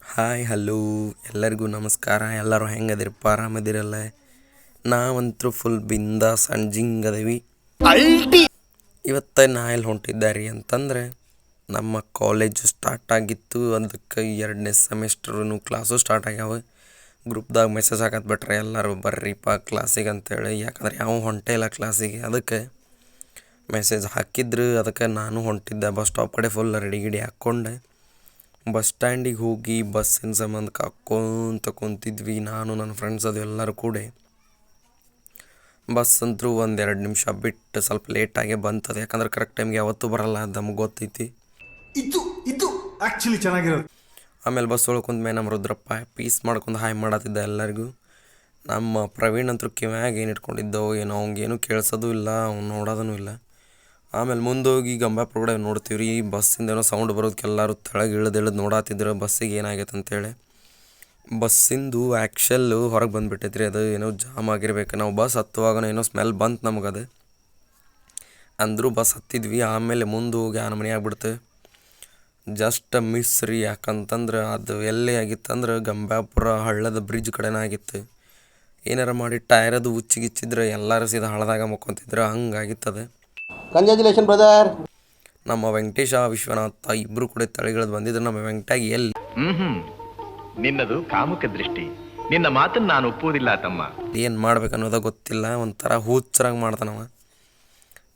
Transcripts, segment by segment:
Hi hello. ಎಲ್ಲರಿಗೂ ನಮಸ್ಕಾರ. ಎಲ್ಲರೂ ಹೆಂಗದಿರಪ್ಪ? ಆರಾಮದಿರಲ್ಲ ನಾವಂತರೂ ಫುಲ್ ಬಿಂದಾಸ್ ಅಂಜಿಂಗ್ ಅದೀವಿ. ಇವತ್ತು ನಾ ಎಲ್ಲಿ ಹೊಂಟಿದ್ದಾರೆ ಅಂತಂದ್ರೆ ನಮ್ಮ ಕಾಲೇಜು ಸ್ಟಾರ್ಟ್ ಆಗಿತ್ತು. ಅದಕ್ಕೆ ಎರಡನೇ ಸೆಮಿಸ್ಟ್ರೂ ಕ್ಲಾಸು ಸ್ಟಾರ್ಟ್ ಆಗ್ಯಾವ. ಗ್ರೂಪ್ದಾಗ ಮೆಸೇಜ್ ಹಾಕತ್ ಬಿಟ್ರೆ ಎಲ್ಲರೂ ಬರ್ರಿಪ್ಪ ಕ್ಲಾಸಿಗೆ ಅಂತೇಳಿ. ಯಾಕಂದ್ರೆ ಯಾವ ಹೊಂಟೇ ಇಲ್ಲ ಕ್ಲಾಸಿಗೆ ಅದಕ್ಕೆ ಮೆಸೇಜ್ ಹಾಕಿದ್ರು. ಅದಕ್ಕೆ ನಾನು ಹೊಂಟಿದ್ದೆ. ಬಸ್ ಸ್ಟಾಪ್ ಕಡೆ ಫುಲ್ ರೆಡಿ ಗಿಡಿ ಹಾಕ್ಕೊಂಡೆ. ಬಸ್ ಸ್ಟ್ಯಾಂಡಿಗೆ ಹೋಗಿ ಬಸ್ಸಿನ ಸಂಬಂಧ ಕಾಕ್ಕೊಂತ ಕುಂತಿದ್ವಿ. ನಾನು ನನ್ನ ಫ್ರೆಂಡ್ಸ್ ಅದು ಎಲ್ಲರೂ ಕೂಡ. ಬಸ್ ಅಂತೂ ಒಂದೆರಡು ನಿಮಿಷ ಬಿಟ್ಟು ಸ್ವಲ್ಪ ಲೇಟಾಗೆ ಬಂತದೆ. ಯಾಕಂದ್ರೆ ಕರೆಕ್ಟ್ ಟೈಮ್ಗೆ ಯಾವತ್ತೂ ಬರಲ್ಲ ಅದು ನಮ್ಗೆ ಗೊತ್ತೈತಿ. ಇದು ಇದು ಆ್ಯಕ್ಚುಲಿ ಚೆನ್ನಾಗಿರೋದು. ಆಮೇಲೆ ಬಸ್ ಒಳಗೆ ಮೇಲೆ ನಮ್ಮ ರುದ್ರಪ್ಪ ಪೀಸ್ ಮಾಡ್ಕೊಂಡು ಹಾಯ್ ಮಾಡತ್ತಿದ್ದ ಎಲ್ಲರಿಗೂ. ನಮ್ಮ ಪ್ರವೀಣ್ ಅಂತೂ ಕಿವ್ಯಾಗ ಏನು ಇಟ್ಕೊಂಡಿದ್ದೋ ಏನೋ ಅವ್ನಿಗೇನು ಕೇಳಿಸೋದು ಇಲ್ಲ ಅವ್ನು ನೋಡೋದೂ ಇಲ್ಲ. ಆಮೇಲೆ ಮುಂದೋಗಿ ಗಂಬಾಪುರ ಕಡೆ ನೋಡ್ತೀವಿ ರೀ ಬಸ್ಸಿಂದ ಏನೋ ಸೌಂಡ್ ಬರೋದಕ್ಕೆ ಎಲ್ಲರೂ ತೆಳಗೆ ಇಳಿದು ಇಳಿದು ನೋಡತ್ತಿದ್ರು ಬಸ್ಸಿಗೆ ಏನಾಗೈತೆ ಅಂತೇಳಿ. ಬಸ್ಸಿಂದು ಆ್ಯಕ್ಚಲ್ಲು ಹೊರಗೆ ಬಂದುಬಿಟ್ಟೈತೆ ರೀ ಅದು ಏನೋ ಜಾಮ್ ಆಗಿರ್ಬೇಕು. ನಾವು ಬಸ್ ಹತ್ತುವಾಗ ಏನೋ ಸ್ಮೆಲ್ ಬಂತು ನಮಗದು. ಅಂದರೂ ಬಸ್ ಹತ್ತಿದ್ವಿ, ಆಮೇಲೆ ಮುಂದೆ ಹೋಗಿ ಆನ ಮನೆ ಆಗ್ಬಿಡ್ತು. ಜಸ್ಟ್ ಮಿಸ್ ರೀ, ಯಾಕಂತಂದ್ರೆ ಅದು ಎಲ್ಲೇ ಆಗಿತ್ತಂದ್ರೆ ಗಂಬಾಪುರ ಹಳ್ಳದ ಬ್ರಿಡ್ಜ್ ಕಡೆನೇ ಆಗಿತ್ತು. ಏನಾರ ಮಾಡಿ ಟೈರದು ಅದು ಉಚ್ಚಿಗಿಚ್ಚಿದ್ರೆ ಎಲ್ಲರೂ ಸೀದಾ ಹಳ್ಳದಾಗ ಆಗಿತ್ತು ಹಂಗಾಗಿತ್ತದು. ಕಂಗ್ರ್ಯಾಚುಲೇಷನ್ ಬ್ರದರ್ ನಮ್ಮ ವೆಂಕಟೇಶ ವಿಶ್ವನಾಥ ಇಬ್ರು ಕೂಡ ತಳಿಗಳದ್ದು ಬಂದಿದ್ರು. ನಮ್ಮ ವೆಂಕಟಾಗಿ ಎಲ್ಲಿ ಹ್ಮ್ ನಿನ್ನದು ಕಾಮುಕ ದೃಷ್ಟಿ. ನಿನ್ನ ಮಾತನ್ನ ನಾನು ಒಪ್ಪುವುದಿಲ್ಲ ತಮ್ಮ. ಏನು ಮಾಡ್ಬೇಕು ಅನ್ನೋದ ಗೊತ್ತಿಲ್ಲ. ಒಂಥರ ಹುಚ್ಚರಾಗಿ ಮಾಡ್ತಾನವ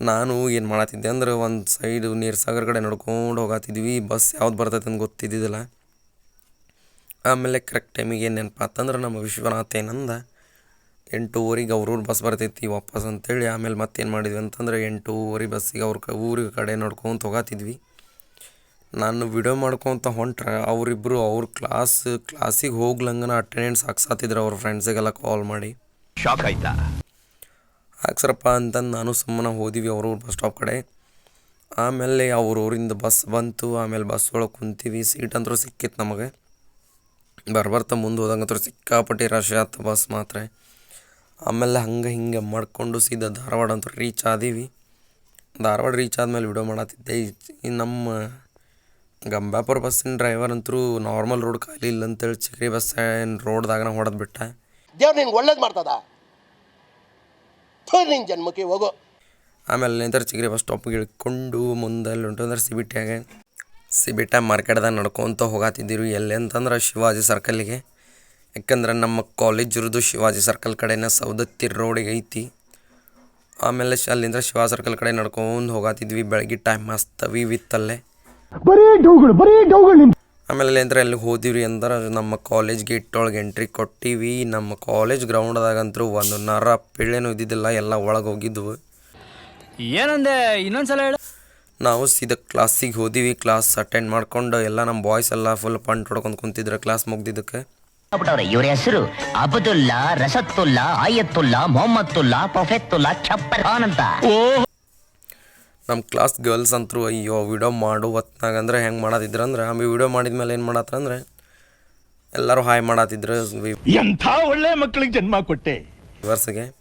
ನಾನು ಏನು ಮಾಡತ್ತಿದ್ದೆ ಅಂದ್ರೆ ಒಂದು ಸೈಡು ನೀರ್ ಸಾಗರ್ ಕಡೆ ನಡ್ಕೊಂಡು ಹೋಗತ್ತಿದ್ವಿ ಬಸ್ ಯಾವ್ದು ಬರ್ತೈತೆ ಅಂತ ಗೊತ್ತಿದ್ದಿದ್ದಿಲ್ಲ. ಆಮೇಲೆ ಕರೆಕ್ಟ್ ಟೈಮಿಗೆ ಏನು ನೆನಪಾತಂದ್ರೆ ನಮ್ಮ ವಿಶ್ವನಾಥ ಏನಂದ ಎಂಟೂವರೆಗೆ ಅವ್ರ ಊರು ಬಸ್ ಬರ್ತೈತಿ ವಾಪಸ್ ಅಂತೇಳಿ ಆಮೇಲೆ ಮತ್ತೇನು ಮಾಡಿದ್ವಿ ಅಂತಂದ್ರೆ ಎಂಟೂವರೆ ಬಸ್ಸಿಗೆ ಅವ್ರ ಕ ಊರಿಗೆ ಕಡೆ ನೋಡ್ಕೊಂತ ಹೋಗತ್ತಿದ್ವಿ ನಾನು ವಿಡಿಯೋ ಮಾಡ್ಕೊತ ಹೊಂಟ್ರೆ ಅವರಿಬ್ಬರು ಅವ್ರ ಕ್ಲಾಸ್ ಕ್ಲಾಸಿಗೆ ಹೋಗ್ಲಂಗನ ಅಟೆಂಡೆನ್ಸ್ ಹಾಕ್ಸಾತಿದ್ರು ಅವ್ರ ಫ್ರೆಂಡ್ಸಿಗೆಲ್ಲ ಕಾಲ್ ಮಾಡಿ. ಶಾಕ್ ಆಯ್ತಾ? ಹಾಕ್ಸ್ರಪ್ಪ ಅಂತಂದು ನಾನು ಸುಮ್ಮನೆ ಹೋದಿವಿ ಅವ್ರ ಊರು ಬಸ್ ಸ್ಟಾಪ್ ಕಡೆ. ಆಮೇಲೆ ಅವ್ರ ಊರಿಂದ ಬಸ್ ಬಂತು ಆಮೇಲೆ ಬಸ್ ಒಳಗೆ ಕುಂತೀವಿ ಸೀಟ್ ಅಂದರೂ ಸಿಕ್ಕಿತ್ತು ನಮಗೆ. ಬರ್ಬರ್ತಾ ಮುಂದೆ ಹೋದಂಗಂತೂ ಸಿಕ್ಕಾಪಟ್ಟಿ ರಶ್ ಆಯ್ತು ಬಸ್ ಮಾತ್ರ. ಆಮೇಲೆ ಹಂಗೆ ಹಿಂಗೆ ಮಾಡಿಕೊಂಡು ಸೀದಾ ಧಾರವಾಡ ಅಂತ ರೀಚ್ ಆದೀವಿ. ಧಾರವಾಡ ರೀಚ್ ಆದ್ಮೇಲೆ ವಿಡಿಯೋ ಮಾಡತ್ತಿದ್ದೆ. ಈ ನಮ್ಮ ಗಂಬಾಪುರ ಬಸ್ಸಿನ ಡ್ರೈವರ್ ಅಂತರೂ ನಾರ್ಮಲ್ ರೋಡ್ ಖಾಲಿ ಇಲ್ಲ ಅಂತೇಳಿ ಚಿಕ್ರಿ ಬಸ್ ರೋಡ್ದಾಗನ ಹೊಡೆದು ಬಿಟ್ಟ. ದೇವ್ರು ನಿಂಗೆ ಒಳ್ಳೇದು ಮಾಡ್ತದ? ನಿನ್ನ ಜನ್ಮಕ್ಕೆ ಹೋಗೋ. ಆಮೇಲೆ ನಿಂತರ ಚಿಗ್ರಿ ಬಸ್ ಸ್ಟಾಪ್ಗೆ ಇಳ್ಕೊಂಡು ಮುಂದೆ ಅಲ್ಲಿ ಉಂಟು ಅಂದ್ರೆ ಸಿಬಿಟ್ಯಾಗ ಸಿಬಿಟ್ಯಾಗ ಮಾರ್ಕೆಟ್ದಾಗ ನಡ್ಕೊತ ಹೋಗತ್ತಿದ್ದೀವಿ ಎಲ್ಲಿ ಅಂತಂದ್ರೆ ಶಿವಾಜಿ ಸರ್ಕಲ್ಲಿಗೆ ಯಾಕಂದ್ರೆ ನಮ್ಮ ಕಾಲೇಜ್ ಇರೋದು ಶಿವಾಜಿ ಸರ್ಕಲ್ ಕಡೆನೇ ಸೌದತ್ತಿ ರೋಡಿಗೆ ಐತಿ. ಆಮೇಲೆ ಶ್ ಅಲ್ಲಿಂದ ಶಿವಾಜಿ ಸರ್ಕಲ್ ಕಡೆ ನಡ್ಕೊಂಡು ಹೋಗತ್ತಿದ್ವಿ ಬೆಳಗ್ಗೆ ಟೈಮ್ ಮಸ್ತ್ ವಿತ್ತಲ್ಲೇ ಆಮೇಲೆ ಅಲ್ಲಿಂದ್ರೆ ಅಲ್ಲಿ ಹೋದಿವ್ರಿ ಅಂದ್ರೆ ನಮ್ಮ ಕಾಲೇಜ್ ಗೇಟ್ ಒಳಗೆ ಎಂಟ್ರಿ ಕೊಟ್ಟಿವಿ. ನಮ್ಮ ಕಾಲೇಜ್ ಗ್ರೌಂಡ್ದಾಗಂತೂ ಒಂದು ನರ ಪಿಳ್ಳೆನೂ ಇದ್ದಿದ್ದಿಲ್ಲ ಎಲ್ಲ ಒಳಗೆ ಹೋಗಿದ್ವು. ಏನಂದೆ? ಇನ್ನೊಂದ್ಸಲ ಹೇಳ. ನಾವು ಸೀದಾ ಕ್ಲಾಸಿಗೆ ಹೋದಿವಿ. ಕ್ಲಾಸ್ ಅಟೆಂಡ್ ಮಾಡ್ಕೊಂಡು ಎಲ್ಲ ನಮ್ಮ ಬಾಯ್ಸ್ ಎಲ್ಲ ಫುಲ್ ಪಂಟ್ ಹೊಡ್ಕೊಂಡು ಕುಂತಿದ್ರು ಕ್ಲಾಸ್ ಮುಗ್ದಿದ್ದಕ್ಕೆ. ಇವ್ರ ಹೆಸರು ಅಬ್ದುಲ್ಲಾ ರಸತ್ತುಲ್ಲಾ ಆಯತ್ತುಲ್ಲಾ ಮೊಹಮ್ಮತ್ತುಲ್ಲಾ ಪ್ರೊಫೆತ್ತುಲ್ಲಾ ಖಾನ್ ಅಂತ. ನಮ್ಮ ಕ್ಲಾಸ್ ಗರ್ಲ್ಸ್ ಅಂತರೂ ಅಯ್ಯೋ ವಿಡಿಯೋ ಮಾಡು ಹೊತ್ನಾಗ ಅಂದ್ರೆ ಹೆಂಗೆ ಮಾಡಾತಿದ್ರು ಅಂದ್ರೆ ಆಮೇಲೆ ವಿಡಿಯೋ ಮಾಡಿದ್ಮೇಲೆ ಏನು ಮಾಡತ್ತಂದ್ರೆ ಎಲ್ಲರೂ ಹಾಯ್ ಮಾಡಾತಿದ್ರು. ಎಂಥ ಒಳ್ಳೆ ಮಕ್ಕಳಿಗೆ ಜನ್ಮ ಕೊಟ್ಟೆ. ವರ್ಷಗೆ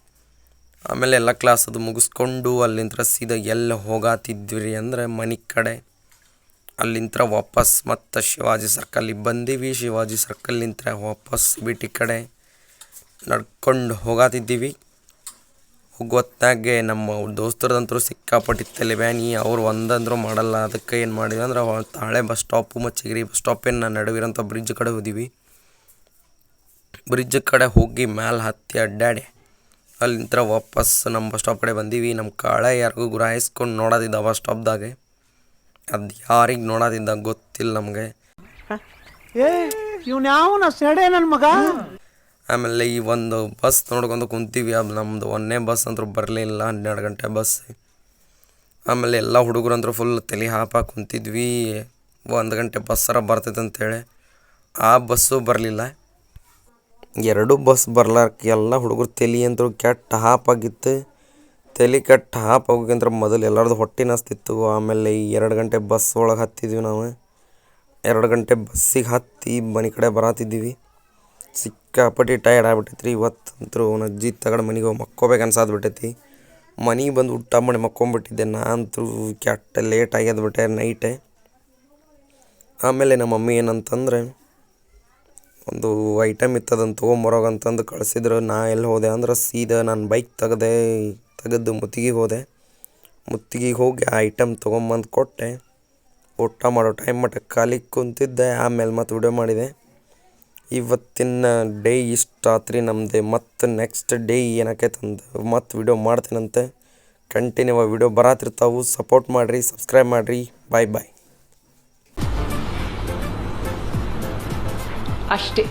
ಆಮೇಲೆ ಎಲ್ಲ ಕ್ಲಾಸ್ ಅದು ಮುಗಿಸ್ಕೊಂಡು ಅಲ್ಲಿಂದ ಸೀದಾ ಎಲ್ಲ ಹೋಗಾತಿದ್ವಿ ಅಂದ್ರೆ ಮನೆ ಕಡೆ. ಅಲ್ಲಿಂದ ವಾಪಸ್ ಮತ್ತು ಶಿವಾಜಿ ಸರ್ಕಲ್ಲಿಗೆ ಬಂದೀವಿ. ಶಿವಾಜಿ ಸರ್ಕಲ್ಲಿಂದ ವಾಪಸ್ ಬಿಟಿ ಕಡೆ ನಡ್ಕೊಂಡು ಹೋಗಾತಿದ್ದೀವಿ. ಹೋಗೋತ್ತಾಗೆ ನಮ್ಮ ದೋಸ್ತರದಂತರೂ ಸಿಕ್ಕಾಪಟ್ಟಿ ತಲೆಬ್ಯಾನಿ ಅವ್ರು ಒಂದಂದ್ರೂ ಮಾಡಲ್ಲ. ಅದಕ್ಕೆ ಏನು ಮಾಡಿದ್ವಿ ಅಂದ್ರೆ ತಾಳೆ ಬಸ್ ಸ್ಟಾಪು ಮತ್ತು ಚಿಗರಿ ಬಸ್ ಸ್ಟಾಪಿನ ನಡುವಿರೋಂಥ ಬ್ರಿಡ್ಜ್ ಕಡೆ ಹೋದಿವಿ. ಬ್ರಿಡ್ಜ್ ಕಡೆ ಹೋಗಿ ಮ್ಯಾಲೆ ಹತ್ತಿ ಅಡ್ಡಾಡಿ ಅಲ್ಲಿಂದ ವಾಪಸ್ ನಮ್ಮ ಬಸ್ ಸ್ಟಾಪ್ ಕಡೆ ಬಂದೀವಿ. ನಮ್ಮ ಕಾಳೆ ಯಾರಿಗೂ ಗುರಾಯಿಸ್ಕೊಂಡು ನೋಡೋದಿದ್ದ ಬಸ್ ಸ್ಟಾಪ್ದಾಗೆ ಅದು ಯಾರಿಗೆ ನೋಡೋದಿಂದ ಗೊತ್ತಿಲ್ಲ ನಮಗೆ. ಏ ಇವ್ನ ಯಾವನ ಸೆಡೆ ನನ್ನ ಮಗ? ಆಮೇಲೆ ಈ ಒಂದು ಬಸ್ ನೋಡ್ಕೊಂಡು ಕುಂತೀವಿ. ಅದು ನಮ್ಮದು ಒಂದೇ ಬಸ್ ಅಂತೂ ಬರಲಿಲ್ಲ ಹನ್ನೆರಡು ಗಂಟೆ ಬಸ್. ಆಮೇಲೆ ಎಲ್ಲ ಹುಡುಗರಂತರೂ ಫುಲ್ ತಲೆ ಹಾಪಾಗಿ ಕುಂತಿದ್ವಿ. ಒಂದು ಗಂಟೆ ಬಸ್ಸರ ಬರ್ತೈತೆ ಅಂತೇಳಿ. ಆ ಬಸ್ಸು ಬರಲಿಲ್ಲ. ಎರಡು ಬಸ್ ಬರ್ಲಾರ್ಕ ಎಲ್ಲ ಹುಡುಗರು ತಲೆ ಅಂತೂ ಕೆಟ್ಟ ಹಾಪಾಗಿತ್ತು ತಲೆ ಕೆಟ್ಟ ಹಾಪ್ ಹೋಗಿಂದ್ರೆ ಮೊದಲು ಎಲ್ಲರದು ಹೊಟ್ಟೆ ನಸ್ತಿತ್ತು ಆಮೇಲೆ ಈ ಎರಡು ಗಂಟೆ ಬಸ್ ಒಳಗೆ ಹತ್ತಿದ್ವಿ ನಾವು. ಎರಡು ಗಂಟೆ ಬಸ್ಸಿಗೆ ಹತ್ತಿ ಮನೆ ಕಡೆ ಬರತ್ತಿದ್ದೀವಿ ಸಿಕ್ಕಾಪಟ್ಟಿ ಟಯರ್ಡ್ ಆಗ್ಬಿಟ್ಟೈತಿ ರೀ ಇವತ್ತಂತೂ ಅವನ ಅಜ್ಜಿ ತಗಡು ಮನೆಗೆ ಹೋಗಿ ಮಕ್ಕೋಬೇಕು ಅನ್ಸಾದ್ಬಿಟ್ಟೈತಿ. ಮನೆಗೆ ಬಂದು ಊಟ ಮಾಡಿ ಮಕ್ಕೊಂಬಿಟ್ಟಿದ್ದೆ. ನಾನಂತೂ ಕೆಟ್ಟ ಲೇಟ್ ಆಗ್ಯದ ಬಿಟ್ಟೆ ನೈಟೆ. ಆಮೇಲೆ ನಮ್ಮ ಮಮ್ಮಿ ಏನಂತಂದ್ರೆ, ಒಂದು ಐಟಮ್ ಇತ್ತದನ್ನು ತೊಗೊಂಬರೋಗಂತಂದು ಕಳಿಸಿದ್ರು. ನಾ ಎಲ್ಲಿ ಹೋದೆ ಅಂದ್ರೆ ಸೀದಾ ನಾನು ಬೈಕ್ ತೆಗ್ದೆ ತೆಗೆದು ಮುತ್ತಿಗೆಗೆ ಹೋದೆ. ಮುತ್ತಿಗೆಗೆ ಹೋಗಿ ಆ ಐಟಮ್ ತೊಗೊಂಬಂದು ಕೊಟ್ಟೆ. ಊಟ ಮಾಡೋ ಟೈಮ್ ಮಟ್ಟ ಖಾಲಿ ಕುಂತಿದ್ದೆ, ಆಮೇಲೆ ಮತ್ತೆ ವಿಡಿಯೋ ಮಾಡಿದೆ. ಇವತ್ತಿನ ಡೇ ಇಷ್ಟು ರಾತ್ರಿ ನಮ್ಮದೇ ಮತ್ತು ನೆಕ್ಸ್ಟ್ ಡೇ ಏನಾಕೈತಂದು ಮತ್ತೆ ವಿಡಿಯೋ ಮಾಡ್ತೀನಂತೆ. ಕಂಟಿನ್ಯೂ ವಿಡಿಯೋ ಬರತ್ತಿರ್ತಾವು ಸಪೋರ್ಟ್ ಮಾಡಿರಿ ಸಬ್ಸ್ಕ್ರೈಬ್ ಮಾಡಿರಿ. ಬಾಯ್ ಬಾಯ್ ಅಷ್ಟೇ.